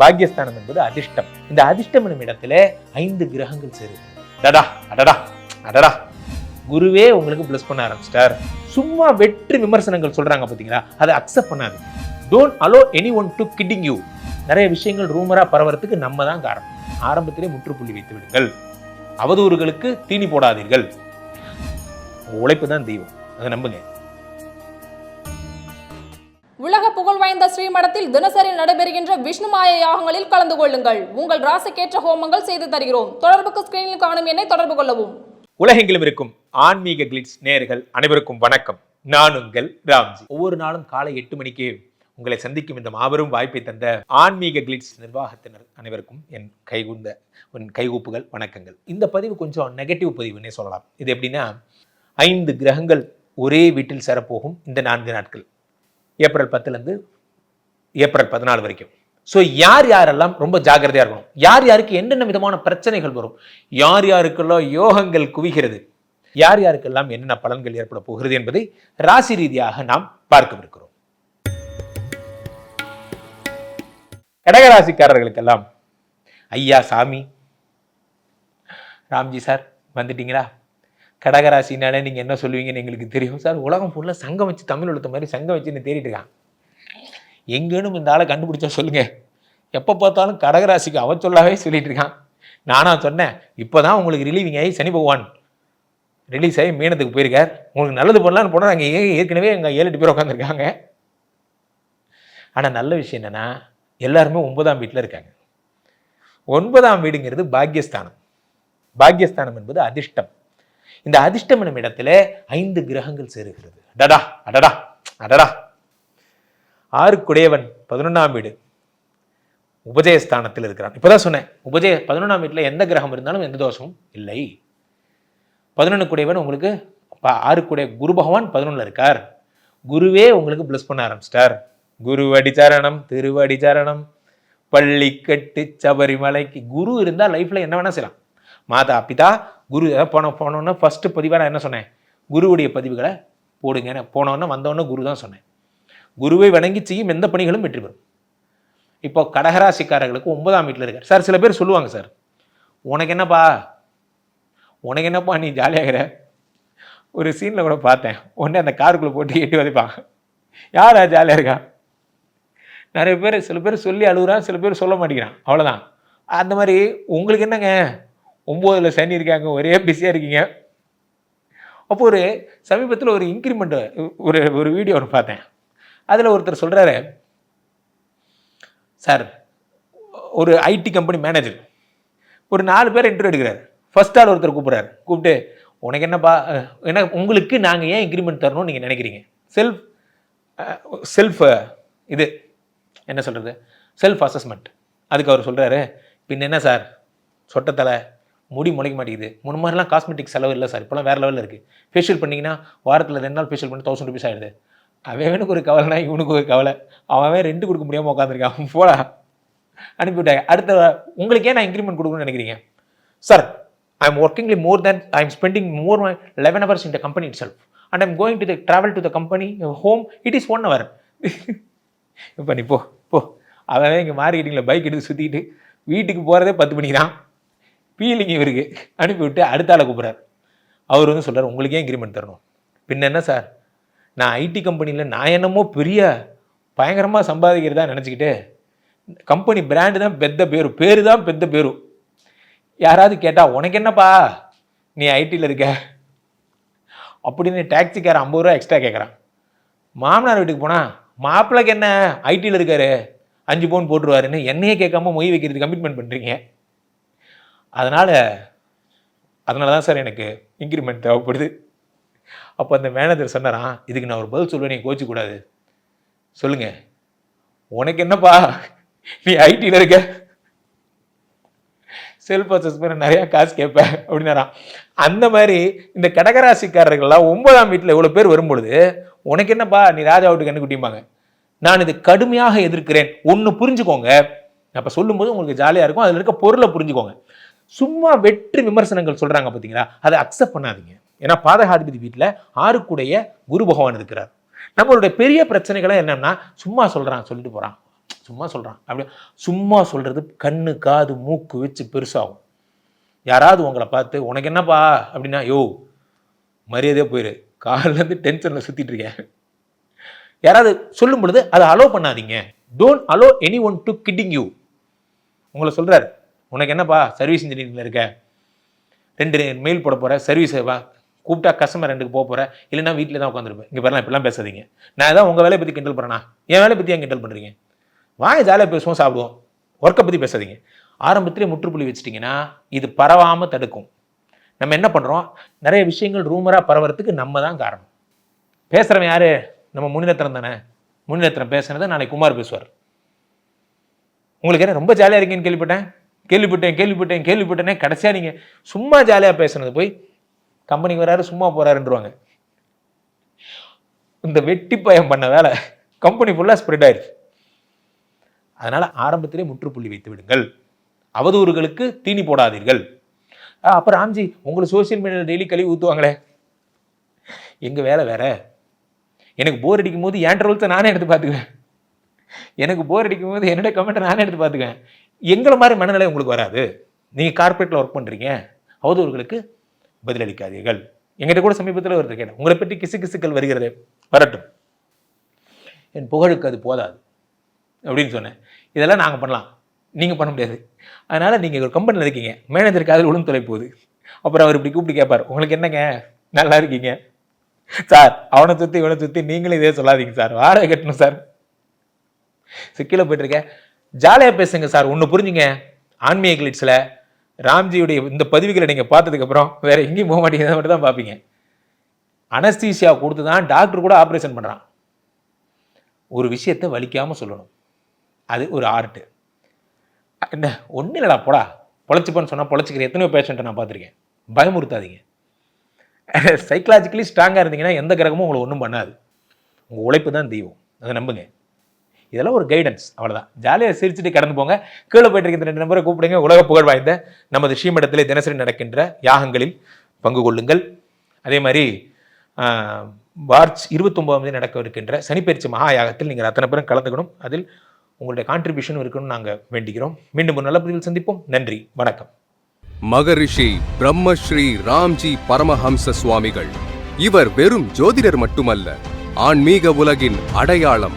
பாக்யஸ்தானம் என்பது அதிர்ஷ்டம். இந்த அதிர்ஷ்டம் என்னும் இடத்துல ஐந்து கிரகங்கள் சேருது. டடா அடடா அடடா. குருவே உங்களுக்கு பிளஸ் பண்ண ஆரம்பிச்சிட்டார். சும்மா வெற்றி விமர்சனங்கள் சொல்றாங்க பாத்தீங்களா? அதை அக்செப்ட் பண்ணாது don't allow any one to kidding you நிறைய விஷயங்கள் ரூமரா பரவறதுக்கு நம்ம தான் காரணம். ஆரம்பத்திலே முற்றுப்புள்ளி வைத்து விடுங்கள். அவதூறுகளுக்கு தீனி போடாதீர்கள். உழைப்பு தான் தெய்வம். அதை நம்புங்க. உலக புகழ் வாய்ந்த ஸ்ரீமடத்தில் தினசரி நடைபெறுகின்ற விஷ்ணுமாய யாகங்களில் கலந்து கொள்ளுங்கள். உங்கள் ராசிக்கேற்ற ஹோமங்கள் செய்து தருகிறோம். தொடர்புக்கு ஸ்கிரீனில் காணும் என்னை தொடர்பு கொள்ளவும். உலகெங்கிலும் இருக்கும் ஆன்மீக கிளிட்ஸ் நேர்கள் அனைவருக்கும் வணக்கம். நான் உங்கள் ராம்ஜி. ஒவ்வொரு நாளும் காலை எட்டு மணிக்கு உங்களை சந்திக்கும் இந்த மாபெரும் வாய்ப்பை தந்த ஆன்மீக கிளிட்ஸ் நிர்வாகத்தினர் அனைவருக்கும் என் கைகுந்த என் கைகூப்புகள் வணக்கங்கள். இந்த பதிவு கொஞ்சம் நெகட்டிவ் பதிவுன்னே சொல்லலாம். இது எப்படின்னா ஐந்து கிரகங்கள் ஒரே வீட்டில் சேரப்போகும் இந்த நான்கு நாட்கள். ஏப்ரல் பத்துலேருந்து ஏப்ரல் பதினாலு வரைக்கும். ஸோ யார் யாரெல்லாம் ரொம்ப ஜாகிரதையாக இருக்கணும்? யார் யாருக்கு என்னென்ன விதமான பிரச்சனைகள் வரும்? யார் யாருக்கெல்லாம் யோகங்கள் குவிகிறது? யார் யாருக்கெல்லாம் என்னென்ன பலன்கள் ஏற்பட போகிறது என்பதை ராசி ரீதியாக நாம் பார்க்கவிருக்கிறோம். கடகராசிக்காரர்களுக்கெல்லாம் ஐயா சாமி ராம்ஜி சார் வந்துட்டீங்களா? கடகராசினாலே நீங்கள் என்ன சொல்லுவீங்கன்னு எங்களுக்கு தெரியும். சார் உலகம் ஃபுல்லாக சங்கம் வச்சு தமிழ் எழுத்த மாதிரி சங்கம் வச்சுன்னு தேடிட்டு இருக்கான் எங்கேனும் இந்த ஆளை கண்டுபிடிச்சா சொல்லுங்க. எப்போ பார்த்தாலும் கடகராசிக்கு அவன் சொல்லாவே சொல்லிட்டு இருக்கான். நானாக சொன்னேன் இப்போ தான் உங்களுக்கு ரிலீவிங் ஆகி சனி பகவான் ரிலீஸ் ஆகி மீனத்துக்கு போயிருக்கார். உங்களுக்கு நல்லது பண்ணலான்னு போனால் அங்கே ஏற்கனவே எங்கள் ஏழு எட்டு பேர் உட்காந்துருக்காங்க ஆனால் நல்ல விஷயம் என்னென்னா எல்லாருமே ஒன்பதாம் வீட்டில் இருக்காங்க. ஒன்பதாம் வீடுங்கிறது பாக்கியஸ்தானம். பாக்கியஸ்தானம் என்பது அதிர்ஷ்டம். இந்த அதிர்ஷ்டம் எனும் இடத்துல ஐந்து கிரகங்கள் சேருகிறது. அடடா அடடா அடடா. ஆறுக்குடையவன் பதினொன்றாம் வீடு. உபஜயஸ்தானத்தில் இருக்கிறான். இப்போதான் சொன்னேன் உபஜய பதினொன்றாம் வீட்டில் எந்த கிரகம் இருந்தாலும் எந்த தோஷமும் இல்லை. பதினொன்று குடையவன் உங்களுக்கு ஆறுக்குடைய குரு பகவான் பதினொன்றில் இருக்கார். குருவே உங்களுக்கு ப்ளஸ் பண்ண ஆரம்பிச்சிட்டார். குருவடி திருவ திருவடி சரணம் பள்ளிக்கட்டு சபரிமலைக்கு குரு இருந்தால் லைஃப்பில் என்ன வேணால் செய்யலாம். மாதா பிதா குரு போன போனோன்னே ஃபஸ்ட்டு பதிவாக நான் என்ன சொன்னேன்? குருவுடைய பதிவுகளை போடுங்க. போனோன்னே வந்தோன்னே குரு தான் சொன்னேன். குருவை வணங்கி செய்யும் எந்த பணிகளும் வெற்றி பெறும். இப்போ கடகராசிக்காரர்களுக்கு ஒன்பதாம் வீட்டில் இருக்கார். சார் சில பேர் சொல்லுவாங்க சார் உனக்கு என்னப்பா? உனக்கு என்னப்பா நீ ஜாலியாகிற ஒரு சீனில் கூட பார்த்தேன். உடனே அந்த காருக்குள்ளே போட்டு எட்டி வதைப்பாங்க யாரா ஜாலியாக இருக்கா? நிறைய பேர் சில பேர் சொல்லி அழுகுறான் சில பேர் சொல்ல மாட்டேங்கிறான். அவ்வளோதான் அந்த மாதிரி உங்களுக்கு என்னங்க? ஒம்போதில் சனி இருக்காங்க ஒரே பிஸியாக இருக்கீங்க. அப்போ ஒரு சமீபத்தில் ஒரு இன்க்ரிமெண்ட் ஒரு ஒரு வீடியோ ஒன்று பார்த்தேன். அதில் ஒருத்தர் சொல்கிறாரு சார் ஒரு ஐடி கம்பெனி மேனேஜர் ஒரு நாலு பேர் இன்டர்வியூ எடுக்கிறார். ஃபர்ஸ்ட் ஆள் ஒருத்தர் கூப்பிட்றாரு. கூப்பிட்டு உனக்கு என்னப்பா என்ன உங்களுக்கு நாங்கள் ஏன் இன்க்ரிமெண்ட் தரணும்னு நீங்கள் நினைக்கிறீங்க? செல்ஃப் செல்ஃப் இது என்ன சொல்கிறது செல்ஃப் அசஸ்மெண்ட் அதுக்கு அவர் சொல்கிறாரு பின் என்ன சார்? சொட்டத்தலை முடி முளைக்க மாட்டேங்குது. முன்ன மாதிரிலாம் காஸ்மெட்டிக் செலவு இல்லை சார் இப்போலாம் வேறு லெவலில் இருக்குது ஃபேஷியல் பண்ணிங்கன்னா வாரத்தில் ரெண்டு நாள் ஃபேஷியல் பண்ணி தௌசண்ட் ருபீஸ் ஆகிடுது அவனுக்கு ஒரு கவலைனா இவனுக்கு ஒரு கவலை. அவன் ரெண்டு கொடுக்க முடியாமல் உட்காந்துருக்கான் போல அனுப்பிவிட்டாங்க அடுத்த உங்களுக்கு ஏன் நான் இன்க்ரிமெண்ட் கொடுக்கணும்னு நினைக்கிறீங்க? Sir I am workingly more than I am spending more eleven hours in the company itself and I'm going to the travel to the company home it is one hour இப்போ நீ போ போ. அவன் இங்கே மார்க்கெட்டிங்கில் bike எடுத்து சுற்றிட்டு வீட்டுக்கு போகிறதே பத்து மணிக்கு தான் ஃபீலிங் இவருக்கு. அனுப்பிவிட்டு அடுத்த ஆளை கூப்பிட்றாரு. அவர் வந்து சொல்கிறார் உங்களுக்கே இன்க்ரிமெண்ட் தரணும். பின்ன என்ன சார் நான் ஐடி கம்பெனியில் நான் என்னமோ பெரிய பயங்கரமாக சம்பாதிக்கிறதா நினச்சிக்கிட்டு கம்பெனி பிராண்டு தான் பெத்த பேரு பேரு தான் பெத்த பேரு. யாராவது கேட்டால் உனக்கு என்னப்பா? நீ ஐடியில் இருக்க? அப்படின்னு டாக்ஸிக்காரன் ஐம்பது ரூபா எக்ஸ்ட்ரா கேட்குறான் மாமனார் வீட்டுக்கு போனால் மாப்பிள்ளைக்கு என்ன? ஐடியில் இருக்காரு. அஞ்சு பவுன் போட்டுருவாருன்னு என்னையே கேட்காம மொய் வைக்கிறது கமிட்மெண்ட் பண்ணுறீங்க அதனால் அதனால தான் சார் எனக்கு இன்க்ரிமெண்ட் தேவைப்படுது. அப்போ அந்த மேனேஜர் சொன்னாரான் இதுக்கு நான் ஒரு பதில் சொல்லுவேன் நீ கோச்சிக்கூடாது சொல்லுங்க. உனக்கு என்னப்பா? நீ ஐடியில் இருக்க. செல் பர்சஸ் பண்ண நிறையா காசு கேட்பேன் அப்படின்னாரான் அந்த மாதிரி இந்த கடகராசிக்காரர்கள்லாம் ஒன்பதாம் வீட்டில் இவ்வளோ பேர் வரும்பொழுது உனக்கு என்னப்பா? நீ ராஜா விட்டு கண்டுக்குட்டிம்பாங்க நான் இது கடுமையாக எதிர்க்கிறேன். ஒன்று புரிஞ்சுக்கோங்க. அப்போ சொல்லும்போது உங்களுக்கு ஜாலியாக இருக்கும். அதில் இருக்க பொருளை புரிஞ்சுக்கோங்க. சும்மா வெற்றி விமர்சனங்கள் சொல்கிறாங்க பார்த்தீங்களா அதை அக்செப்ட் பண்ணாதீங்க. ஏன்னா பாதகாதிபதி வீட்டில் ஆறுக்குடைய குரு பகவான் இருக்கிறார். நம்மளுடைய பெரிய பிரச்சனைகளை என்னென்னா சும்மா சொல்கிறான் சொல்லிட்டு போகிறான் சும்மா சொல்கிறான் அப்படி சும்மா சொல்கிறது கண்ணு காது மூக்கு வச்சு பெருசாகும். யாராவது உங்களை பார்த்து உனக்கு என்னப்பா? அப்படின்னா யோ மரியாதையாக போயிரு. காலிலேருந்து டென்ஷனில் சுற்றிட்டு இருக்கேன். யாராவது சொல்லும் பொழுது அதை அலோவ் பண்ணாதீங்க. Don't allow any one to kidding you உங்களை சொல்கிறாரு உனக்கு என்னப்பா சர்வீஸ் இன்ஜினியரிங்கில் இருக்க? ரெண்டு மெயில் போட போகிற சர்வீஸ் வா. கூப்பிட்டா கஸ்டமர் ரெண்டுக்கு போக போகிற இல்லைன்னா வீட்டில் தான் உட்காந்துருப்பேன் இங்கே பாருங்க இப்படிலாம் பேசாதீங்க. நான் ஏதாவது உங்கள் வேலையை பற்றி கிண்டல் பண்ணுறேனா என் வேலையை பற்றி ஏன் கிண்டல் பண்ணுறீங்க வாங்க ஜாலியாக பேசுவோம் சாப்பிடுவோம். ஒர்க்கை பற்றி பேசாதீங்க. ஆரம்பத்திலே முற்றுப்புள்ளி வச்சிட்டிங்கன்னா இது பரவாமல் தடுக்கும். நம்ம என்ன பண்ணுறோம் நிறைய விஷயங்கள் ரூமராக பரவறதுக்கு நம்ம தான் காரணம். பேசுகிறவன் யார்? நம்ம முனிரத்னம் தானே. முனிரத்னம் பேசுனதை நாளைக்கு குமார் பேசுவார். உங்களுக்கு என்ன ரொம்ப ஜாலியாக இருக்கீங்கன்னு கேள்விப்பட்டேன்? கேள்விப்பட்டேன் கேள்விப்பட்டேன் கேள்விப்பட்டேனே கடைசியாக நீங்கள் சும்மா ஜாலியாக பேசுனது போய் கம்பெனிக்கு வராரு சும்மா போகிறாருன்றவாங்க இந்த வெட்டி பயம் பண்ண வேலை கம்பெனி ஃபுல்லாக ஸ்ப்ரெட் ஆயிடுச்சு. அதனால் ஆரம்பத்திலே முற்றுப்புள்ளி வைத்து விடுங்கள். அவதூறுகளுக்கு தீனி போடாதீர்கள். ஆ, ராம்ஜி உங்களை சோஷியல் மீடியாவில் டெய்லி கழுவி ஊற்றுவாங்களே எங்கள் வேலை வேற? எனக்கு போர் அடிக்கும் போது என் ட்ரோல்ஸை நானே எடுத்து பார்த்துக்குவேன். எனக்கு போர் அடிக்கும் போது என்னோட கமெண்ட்டை நானே எடுத்து பார்த்துக்குவேன். எங்களை மாதிரி மனநிலை உங்களுக்கு வராது. நீங்கள் கார்ப்பரேட்டில் ஒர்க் பண்ணுறீங்க அவதூறுகளுக்கு பதிலளிக்காதீர்கள். எங்கிட்ட கூட சமீபத்தில் ஒரு கேட்டேன் உங்களை பற்றி கிசு கிசுக்கள் வருகிறது. வரட்டும். என் புகழுக்கு அது போதாது. அப்படின்னு சொன்னேன். இதெல்லாம் நாங்கள் பண்ணலாம். நீங்கள் பண்ண முடியாது. அதனால் நீங்கள் ஒரு கம்பெனியில் இருக்கீங்க. மேனேஜருக்கு அதில் உளுந்து தொலை போகுது அப்புறம் அவர் இப்படி கூப்பிட்டு கேட்பார். உங்களுக்கு என்னங்க? நல்லா இருக்கீங்க? சார் அவனை சுற்றி இவனை சுற்றி நீங்களும் இதே சொல்லாதீங்க சார். வாடகை கட்டணும் சார். சிக்கில போயிட்டுருக்கேன் ஜாலியாக பேசுங்க சார். ஒன்று புரிஞ்சுங்க. ஆன்மீக கிளிட்ஸில் ராம்ஜியுடைய இந்த பதிவுகளை நீங்கள் பார்த்ததுக்கப்புறம் வேறு எங்கேயும் போக மாட்டீங்க மட்டும் தான் பார்ப்பீங்க. அனஸ்தீசியா கொடுத்து தான் டாக்டர் கூட ஆப்ரேஷன் பண்ணுறான் ஒரு விஷயத்தை வலிக்காமல் சொல்லணும். அது ஒரு ஆர்ட்டு என்ன? ஒன்றும் இல்லைடா போடா. பொழைச்சிப்பேன்னு சொன்னால் பொழைச்சிக்கிற எத்தனையோ பேஷண்ட்டை நான் பார்த்துருக்கேன். பயமுறுத்தாதீங்க. சைக்கலாஜிக்கலி ஸ்ட்ராங்காக இருந்தீங்கன்னா எந்த கிரகமும் உங்களை ஒன்றும் பண்ணாது. உங்கள் உழைப்பு தான் தெய்வம். அதை நம்புங்க. இதெல்லாம் ஒரு கைடன்ஸ் அவ்வளோதான் ஜாலியாக சிரிச்சுட்டு கடந்து போங்க. கீழே போயிட்டு இருக்கிற இந்த ரெண்டு நம்பரை கூப்பிடுங்க. உலக புகழ் வாய்ந்த நமது ஸ்ரீமடத்தில் தினசரி நடக்கின்ற யாகங்களில் பங்கு கொள்ளுங்கள். அதே மாதிரி மார்ச் இருபத்தொம்போதாம் தேதி நடக்க இருக்கின்ற சனிப்பயிற்சி மகா யாகத்தில் நீங்கள் அத்தனை பேரும் கலந்துக்கணும். அதில் உங்களுடைய கான்ட்ரிபியூஷன் இருக்கணும்னு நாங்கள் வேண்டிக்கிறோம். மீண்டும் ஒரு நல்ல பதிவில் சந்திப்போம். நன்றி. வணக்கம். மகரிஷி பிரம்மஸ்ரீ ராம்ஜி பரமஹம்ச சுவாமிகள். இவர் வெறும் ஜோதிடர் மட்டுமல்ல ஆன்மீக உலகின் அடையாளம்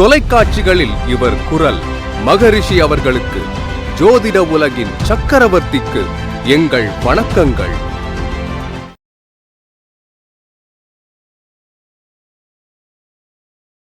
தொலைக்காட்சிகளில் இவர் குரல். மகரிஷி அவர்களுக்கு ஜோதிட உலகின் சக்கரவர்த்திக்கு எங்கள் வணக்கங்கள்.